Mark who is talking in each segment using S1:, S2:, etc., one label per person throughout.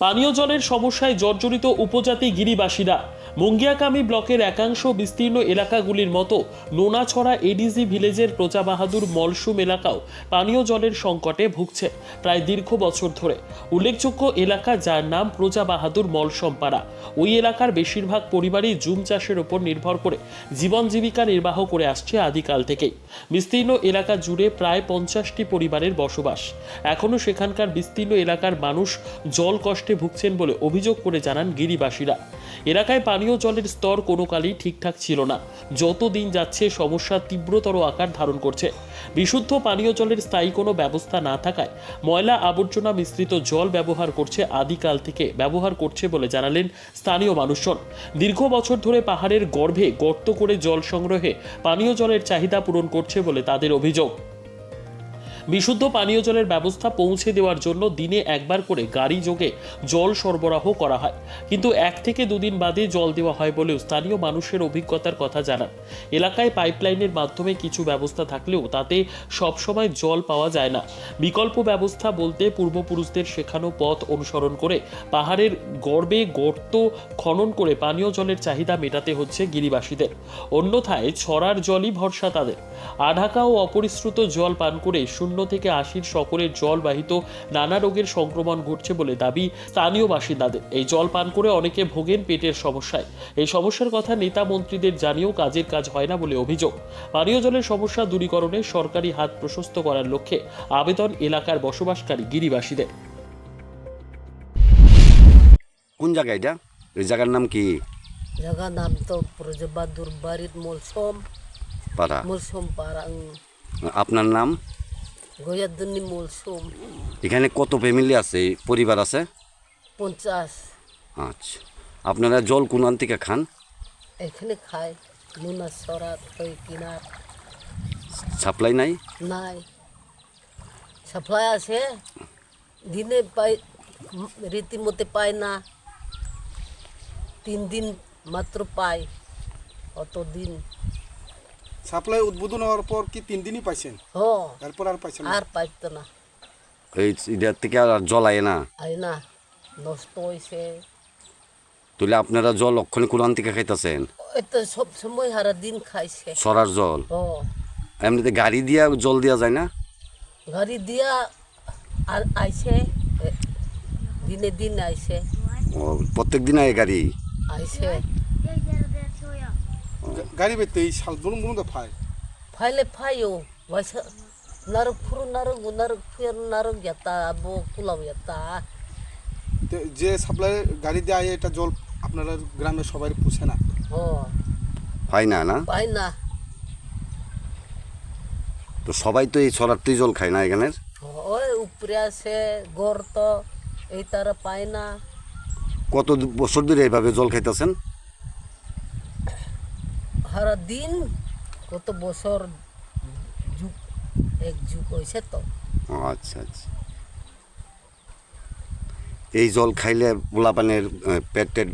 S1: পানীয় জলের সমস্যায় জর্জরিত উপজাতি গিরিবাসীরা মুঙ্গিয়াকামী ব্লকের একাংশ বিস্তীর্ণ এলাকাগুলির মতো নোনাছড়া এডিজি ভিলেজের প্রজা বাহাদুর মলসুম এলাকাও পানীয় জলের সংকটে ভুগছে প্রায় দীর্ঘ বছর ধরে। উল্লেখযোগ্য এলাকা যার নাম প্রজা বাহাদুর মলসমপাড়া। ওই এলাকার বেশিরভাগ পরিবারই জুম চাষের ওপর নির্ভর করে জীবন জীবিকা নির্বাহ করে আসছে আদিকাল থেকেই। বিস্তীর্ণ এলাকা জুড়ে প্রায় পঞ্চাশটি পরিবারের বসবাস। এখনও সেখানকার বিস্তীর্ণ এলাকার মানুষ জল কষ্টে ভুগছেন বলে অভিযোগ করে জানান গিরিবাসীরা। এলাকায় পানীয় জলের স্তর কোনো কালই ঠিকঠাক ছিল না। যত দিন যাচ্ছে, সমস্যা তীব্রতর আকার ধারণ করছে। বিশুদ্ধ পানীয় জলের স্থায়ী কোনো ব্যবস্থা না থাকায় ময়লা আবর্জনা মিশ্রিত জল ব্যবহার করছে আদিকাল থেকে ব্যবহার করছে বলে জানালেন স্থানীয় মানুষজন। দীর্ঘ বছর ধরে পাহাড়ের গর্ভে গর্ত করে জল সংগ্রহে পানীয় জলের চাহিদা পূরণ করছে বলে তাদের অভিযোগ। বিশুদ্ধ পানীয় জলের ব্যবস্থা পৌঁছে দেওয়ার জন্য দিনে একবার করে গাড়ি যোগে জল সরবরাহ করা হয়। কিন্তু এক থেকে দুদিন বাদে জল দেওয়া হয় বলেও স্থানীয় মানুষের অভিজ্ঞতার কথা জানান। এলাকায় পাইপলাইনের মাধ্যমে কিছু ব্যবস্থা থাকলেও তাতে সবসময় জল পাওয়া যায় না। বিকল্প ব্যবস্থা বলতে পূর্বপুরুষদের শেখানো পথ অনুসরণ করে পাহাড়ের গর্বে গর্ত খনন করে পানীয় জলের চাহিদা মেটাতে হচ্ছে গিরিবাসীদের। অন্যথায় ছড়ার জলই ভরসা তাদের। আঢাকা ও অপরিশ্রুত জল পান করে শূন্য থেকে আশির সকলের জলবাহিত নানা রোগের সংক্রমণ ঘটছে বলে দাবি স্থানীয় বাসিন্দাদের। এই জল পান করে অনেকে ভোগেন পেটের সমস্যায়। এই সমস্যার কথা নেতা মন্ত্রীদের জানিয়েও কাজের কাজ হয় না বলে অভিযোগ। পানীয় জলের সমস্যা দূরীকরণে সরকারি হাত প্রশস্ত করার লক্ষ্যে আবেদন এলাকার বসবাসকারী গিরিবাসীদের।
S2: কোন জায়গা এটা? এই জায়গার নাম কি?
S3: জায়গার নাম তো প্রজবাদুর বাড়ির মলসম।
S2: পাড়া।
S3: মলসম পাড়াং
S2: আপনার নাম? এখানে কত ফ্যামিলি আছে? পরিবার আছে?
S3: পঞ্চাশ।
S2: আচ্ছা। আপনারা জল কোন থেকে খান?
S3: এখানে খায় নুনা সরা ওই কিনার।
S2: সাপ্লাই নাই?
S3: নাই। সাপ্লাই আছে। দিনে পাই রীতিমতে পায় না। তিন দিন মাত্র পায় অত দিন
S4: সাপ্লাই উদ্বোধন হওয়ার পর কি তিন দিনই পাইছেন?
S3: হ।
S4: তারপর আর পাইছেন না?
S3: আর পাইতো না।
S2: এই এটার থেকে আর জল আয় না?
S3: আয় না। নষ্ট হয়েছে
S2: তাহলে আপনারা জল অক্ষণে কোরআন থেকে খাইতেছেন?
S3: সব সময় সারা দিন খাইছে।
S2: সরার জল?
S3: ও
S2: এমনিতে গাড়ি দিয়া জল দেওয়া যায় না?
S3: গাড়ি দিয়া আর আইছে দিনে দিন আইছে।
S2: ও, প্রত্যেক দিন আয় গাড়ি?
S3: আইছে।
S4: গা- গাড়ি বেতে এই শাল বলুন বলুন তো ফাই।
S3: ফাইলে ফাইও ওয়াইসা নারক ফুরু নারক নারক ফুয়ার নারক ইয়াতা আবো কুলাও ইয়াতা
S4: তো যে সাপ্লাই গাড়ি দিয়ে আয় এটা জল আপনারা গ্রামের সবাই পুষে না।
S3: ও।
S2: হয় না না?
S3: পাই না।
S2: তো সবাই তো এই সরারতেই জল খায় না এখানের
S3: ওই উপরে আছে গড় তো এই তারা পায় না।
S2: কত বছর ধরে এইভাবে জল খাইতেছেন?
S3: সারা দিন কত বছর যুগ এক যুগ হয়েছে তো।
S2: আচ্ছা আচ্ছা। এই জল খাইলে পোলাপানের পেটের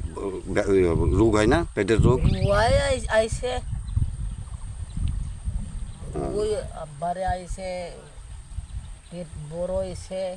S2: রোগ হয় না? পেটের রোগ?
S3: ওয়াই আই- আইছে। ওই আব্বারে আইছে পেট বড় হয়েছে।